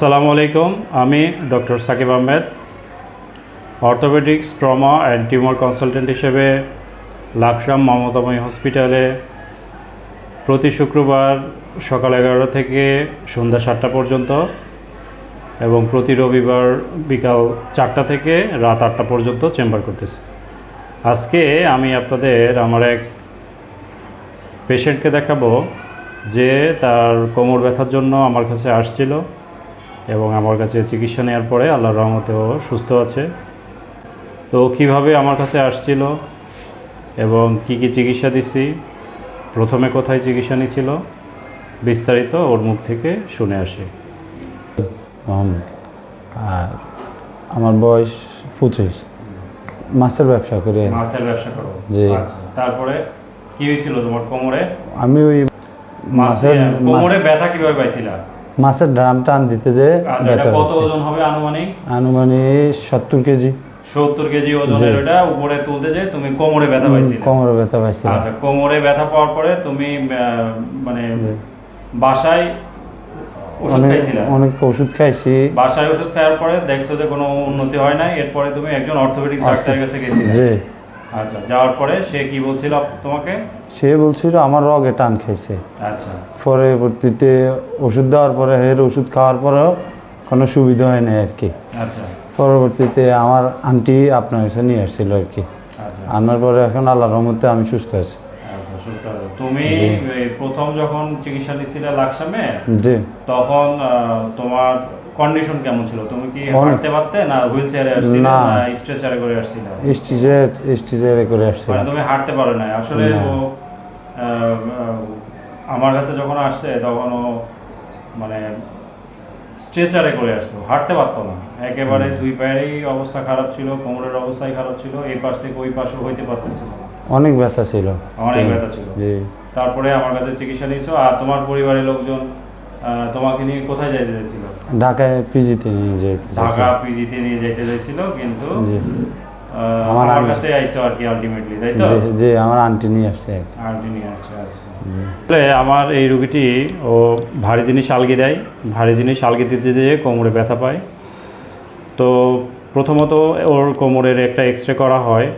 আসসালামু আলাইকুম, আমি doctor Sakib Ahmed, orthopaedics, trauma and tumour consultant হিসেবে লাকসাম মমতাময়ী হসপিটালে প্রতি শুক্রবার সকাল এগারোটা থেকে সন্ধ্যা সাতটা পর্যন্ত এবং প্রতি রবিবার বিকাল চারটা থেকে রাত আটটা পর্যন্ত চেম্বার করতেছি। আজকে আমি আপনাদের আমার এক পেশেন্টকে দেখাবো, যে তার কোমর ব্যথার জন্য আমার কাছে আসছিল। এবং আমার কাছে চিকিৎসা নেওয়ার পরে আল্লাহর রহমতে ও সুস্থ আছে। তো কীভাবে আমার কাছে আসছিল এবং কি কি চিকিৎসা দিছি প্রথমে কোথায় চিকিৎসা নিয়েছিল বিস্তারিত ওর মুখ থেকে শুনে আসি। মোহাম্মদ আর আমার বয়স পঁচিশ। মাছের ব্যবসা করি মাছের ব্যবসা করো? জি। আচ্ছা তারপরে কি হয়েছিল তোমার কোমরে? আমি ওই মাছের মাছের কোমরে ব্যথা কীভাবে পাইছিলা? মাছের ড্রাম টান দিতে যে আচ্ছা কত ওজন হবে আনুমানিক? আনুমানিক সত্তর কেজি। সত্তর কেজি ওজনের ওটা উপরে তুলতে যে তুমি কোমরে ব্যথা পাইছিলে। কোমরে ব্যথা পাইছিল আচ্ছা কোমরে ব্যথা পাওয়ার পরে তুমি মানে বাসায় ওষুধ অনেক অনেক ওষুধ খাইছি। বাসায় ওষুধ খাওয়ার পরে দেখছ যে কোনো উন্নতি হয় না এরপরে তুমি একজন অর্থোপেডিক্স ডাক্তারের কাছে গেছিলে। যে আচ্ছা যাওয়ার পরে সে কি বলছিল তোমাকে? সে বলছিল আমার রগে টান খাইছে। আচ্ছা। পরবর্তীতে ওষুধ দেওয়ার পরে এর ওষুধ খাওয়ার পরেও কোনো সুবিধা হয় না আর কি। আচ্ছা। পরবর্তীতে আমার আন্টি আপনার কাছে নিয়ে আসছিল আর কি। আচ্ছা। আনার পরে এখন আল্লাহর রহমতে আমি সুস্থ আছি। আচ্ছা। তুমি প্রথম যখন চিকিৎসা নিছিলে লাকসামে জি। তখন তোমার কন্ডিশন কেমন ছিল? তুমি কি। হাঁটতে পারতে না হুইল চেয়ারে আসছিলে না। স্ট্রেচারে করে আসছিলে? স্টিজে স্টিজে করে আসছিল মানে তুমি হাঁটতে পারো না আসলে ও আমার কাছে যখন আসছে তখন ও মানে স্ট্রেচারে করে আসতো। হাঁটতে পারতো না। একেবারে দুই পায়েরই অবস্থা খারাপ ছিল কোমরের অবস্থাই খারাপ ছিল এই পাশ থেকে ওই পাশে হইতে পারতেছিল অনেক ব্যথা ছিল। অনেক ব্যথা ছিল। জি। তারপরে আমার কাছে চিকিৎসা নিয়েছো আর তোমার পরিবারের লোকজন তোমাকে নিয়ে কোথায় যাইতে চাইছিল? ঢাকায় পিজিতে নিয়ে যেতে ঢাকা পিজিতে নিয়ে যেতে চাইছিল কিন্তু আমার কাছে আইছো আর কি আলটিমেটলি তাই তো? জি জি আমার আন্টি নিয়ে আসছে আন্টি নিয়ে আসছে আচ্ছা। আমার এই রুগীটি ও ভারী জিনিস আলগি দেয় ভারী জিনিস আলগি দিতে যেয়ে কোমরে ব্যথা পায়। তো প্রথমত ওর কোমরের একটা এক্স রে করা হয়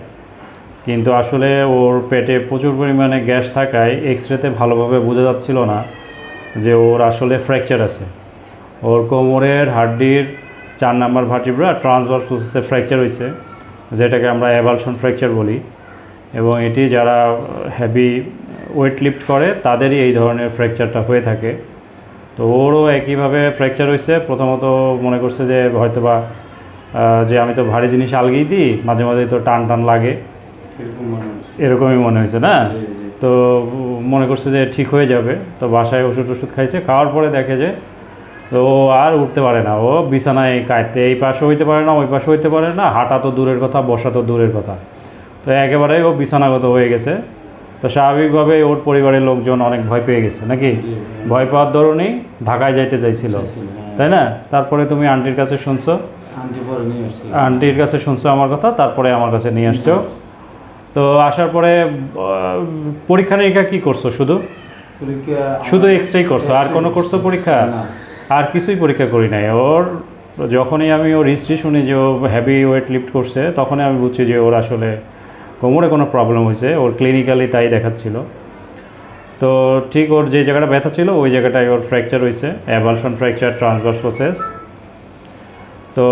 কিন্তু আসলে ওর পেটে প্রচুর পরিমাণে গ্যাস থাকায় এক্স রেতে ভালোভাবে বোঝা যাচ্ছিল না যে ওর আসলে ফ্র্যাকচার আছে। ওর কোমরের হাড্ডির চার নাম্বার ভার্টিব্রা ট্রান্সভার্স প্রসেসে ফ্র্যাকচার হয়েছে যেটাকে আমরা অ্যাভালশন ফ্র্যাকচার বলি। এবং এটি যারা হেভি ওয়েট লিফট করে তাদেরই এই ধরনের ফ্র্যাকচারটা হয়ে থাকে। তো ওরও একইভাবে ফ্র্যাকচার হয়েছে প্রথমত মনে করছে যে হয়তো বা যে আমি তো ভারী জিনিস আলগেই দিই মাঝে মাঝে তো টান টান লাগে। এরকমই মনে হয়েছে না? তো মনে করছে যে ঠিক হয়ে যাবে। তো বাসায় ওষুধ ওষুধ খাইছে। খাওয়ার পরে দেখে যে তো ও আর উঠতে পারে না। ও বিছানায় কাঁদতে এই পাশে হইতে পারে না ওই পাশে হইতে পারে না হাঁটা তো দূরের কথা বসা তো দূরের কথা। তো একেবারে ও বিছানাগত হয়ে গেছে। তো স্বাভাবিকভাবে ওর পরিবারের লোকজন অনেক ভয় পেয়ে গেছে নাকি? ভয় পাওয়ার দরুনই ঢাকায় যাইতে চাইছিল। তাই না? তারপরে তুমি আন্টির কাছে শুনছো? আন্টির কাছে শুনছো আমার কথা তারপরে আমার কাছে নিয়ে আসছো। তো আসার পরে পরীক্ষা নিরীক্ষা কি করছ শুধু? শুধু এক্স রে করছ আর কোনো করছ। পরীক্ষা? না। আর কিছুই পরীক্ষা করি নাই। ওর যখনই আমি ওর হিস্ট্রি শুনি যে ও হ্যাভি ওয়েট লিফট করছে, তখনই আমি বুঝছি যে ওর আসলে কোমরে কোনো প্রবলেম হয়েছে। ওর ক্লিনিক্যালি তাই দেখাচ্ছিল। তো ঠিক ওর যে জায়গাটা ব্যথা ছিল, ওই জায়গাটায় ওর ফ্র্যাকচার হয়েছে অ্যাভালশন ফ্র্যাকচার ট্রান্সভার্স প্রসেস তো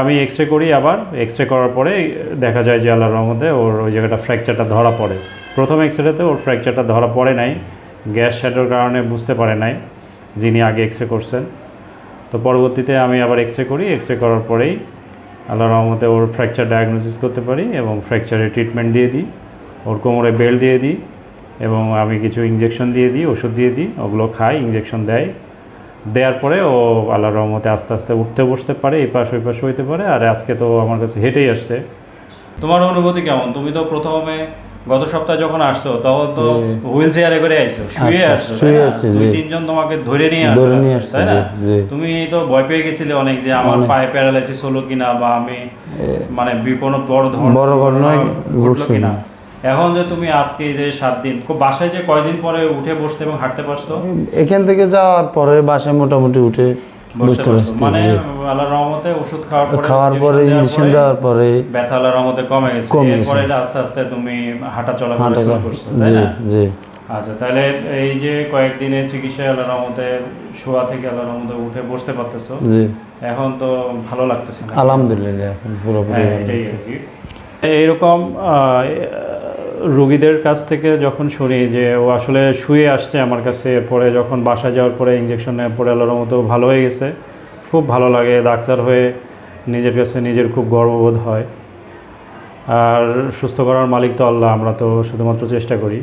আমি এক্স রে করি আবার এক্স রে করার পরে দেখা যায় যে আল্লাহর রহমতে ওর ওই জায়গাটা ফ্র্যাকচারটা ধরা পড়ে। প্রথম এক্স রেতে ওর ফ্র্যাকচারটা ধরা পড়ে নাই, গ্যাস শ্যাডোর কারণে বুঝতে পারে নাই। যিনি আগে এক্স রে করছেন। তো পরবর্তীতে আমি আবার এক্স রে করি। এক্স রে করার পরেই আল্লাহর রহমতে ওর ফ্র্যাকচার ডায়াগনোসিস করতে পারি এবং ফ্র্যাকচারের ট্রিটমেন্ট দিয়ে দিই। ওর কোমরে বেল্ট দিয়ে দিই এবং আমি কিছু ইঞ্জেকশন দিয়ে দিই, ওষুধ দিয়ে দিই। ওগুলো খাই ইঞ্জেকশন দেয়। দেওয়ার পরে ও আল্লাহর রহমতে আস্তে আস্তে উঠতে বসতে পারে, এই পাশ ওই পাশে হইতে পারে। আর আজকে তো আমার কাছে হেঁটেই আসছে। তোমার অনুভূতি কেমন? তুমি তো প্রথমে গত সপ্তাহে যখন আসছো তখন তো হুইল চেয়ারে করে আইছো শুয়ে আসছো শুয়ে দুই তিনজন তোমাকে ধরে নিয়ে ধরে আসছো, নিয়ে আসছে, তাই না। তুমি তো ভয় পেয়ে গেছিলে অনেক যে আমার। পায়ে প্যারালাইসিস হলো কিনা বা আমি মানে বি- কোনো বড় ধরনের বড় ঘটনায় ঘটলো কিনা। এখন যে তুমি আজকে যে সাত দিন বাসায় যে কয়দিন পরে উঠে বসতে এবং হাঁটতে পারছ? এখান থেকে যাওয়ার পরে বাসায় মোটামুটি উঠে বুঝতে পারছি, মানে আল্লাহর রহমতে ওষুধ খাওয়ার পরে খাওয়ার পরে ইঞ্জেকশন দেওয়ার পরে ব্যথা আল্লাহর রহমতে কমে গেছে। কমে। এরপরে আস্তে আস্তে তুমি হাঁটা চলা শুরু করছ তাই জি না? জি। আচ্ছা তাহলে এই যে কয়েকদিনের চিকিৎসায় আল্লাহর রহমতে শোয়া থেকে আল্লাহর রহমতে উঠে বসতে পারতেছো। জি। এখন তো ভালো লাগতেছে আলহামদুলিল্লাহ এখন পুরোপুরি হ্যাঁ রুগীদের কাছ থেকে যখন শুনি যে ও আসলে শুয়ে আসছে আমার কাছে, এরপরে যখন বাসা যাওয়ার পরে ইঞ্জেকশন নেওয়ার পরে আল্লাহর মতো ভালো হয়ে গেছে। খুব ভালো লাগে ডাক্তার হয়ে নিজের কাছে নিজের খুব গর্ববোধ হয়। আর সুস্থ করার মালিক তো আল্লাহ, আমরা তো শুধুমাত্র চেষ্টা করি।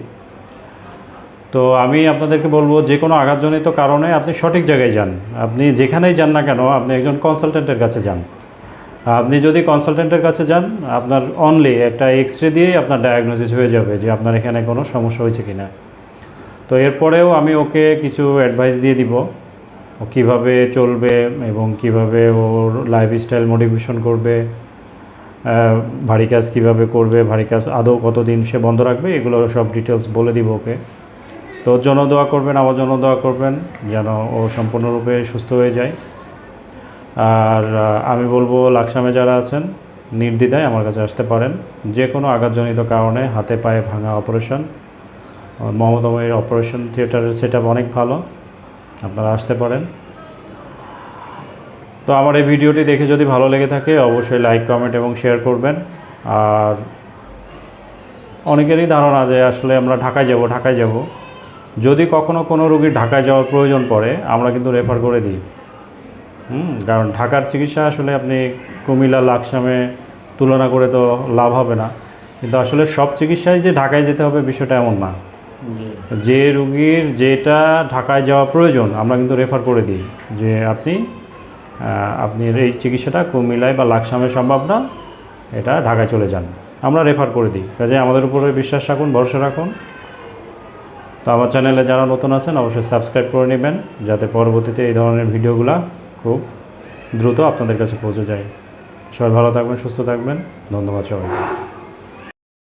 তো আমি আপনাদেরকে বলব যে কোনো আঘাতজনিত কারণে আপনি সঠিক জায়গায় যান। আপনি যেখানেই যান না কেন, আপনি একজন কনসালটেন্টের কাছে যান। আপনি যদি কনসালটেন্টের কাছে যান, আপনার অনলি একটা এক্স রে দিয়েই আপনার ডায়াগনোসিস হয়ে যাবে যে আপনার এখানে কোনো সমস্যা হয়েছে কি না তো এরপরেও আমি ওকে কিছু অ্যাডভাইস দিয়ে দিব, ও কীভাবে চলবে এবং কীভাবে ওর লাইফস্টাইল মডিফিকেশন করবে ভারী কাজ কীভাবে করবে, ভারী কাজ আদৌ কতদিন সে বন্ধ রাখবে, এগুলো সব ডিটেলস বলে দিব ওকে। তো ওর জন্য দোয়া করবেন, আমার জন্য দোয়া করবেন, যেন ও সম্পূর্ণরূপে সুস্থ হয়ে যায়। আর আমি বলব লাকসামে যারা আছেন, নির্দ্বিধায় আমার কাছে আসতে পারেন। যে কোনো আঘাতজনিত কারণে হাতে পায়ে ভাঙা অপারেশন মমতাময়ের অপারেশন থিয়েটারের সেট অনেক ভালো, আপনারা আসতে পারেন। তো আমার এই ভিডিওটি দেখে যদি ভালো লেগে থাকে, অবশ্যই লাইক কমেন্ট এবং শেয়ার করবেন। আর অনেকেরই ধারণা যে আসলে আমরা ঢাকায় যাব ঢাকায় যাব। যদি কখনো কোনো রোগীর ঢাকায় যাওয়ার প্রয়োজন পড়ে, আমরা কিন্তু রেফার করে দিই। হুম কারণ ঢাকার চিকিৎসা আসলে আপনি কুমিল্লা লাকসামে তুলনা করে তো লাভ হবে না। কিন্তু আসলে সব চিকিৎসায় যে ঢাকায় যেতে হবে বিষয়টা এমন না। যে রুগীর যেটা ঢাকায় যাওয়া প্রয়োজন আমরা কিন্তু রেফার করে দিই যে আপনি আপনি এই চিকিৎসাটা কুমিল্লায় বা লাকসামে সম্ভব না এটা ঢাকায় চলে যান। আমরা রেফার করে দিই। কাজে আমাদের উপরে বিশ্বাস রাখুন ভরসা রাখুন। তো আমার চ্যানেলে যারা নতুন আছেন অবশ্যই সাবস্ক্রাইব করে নেবেন যাতে পরবর্তীতে এই ধরনের ভিডিওগুলো খুব দ্রুত আপনাদের কাছে পৌঁছে যায়। সবাই ভালো থাকবেন সুস্থ থাকবেন। ধন্যবাদ সবাইকে।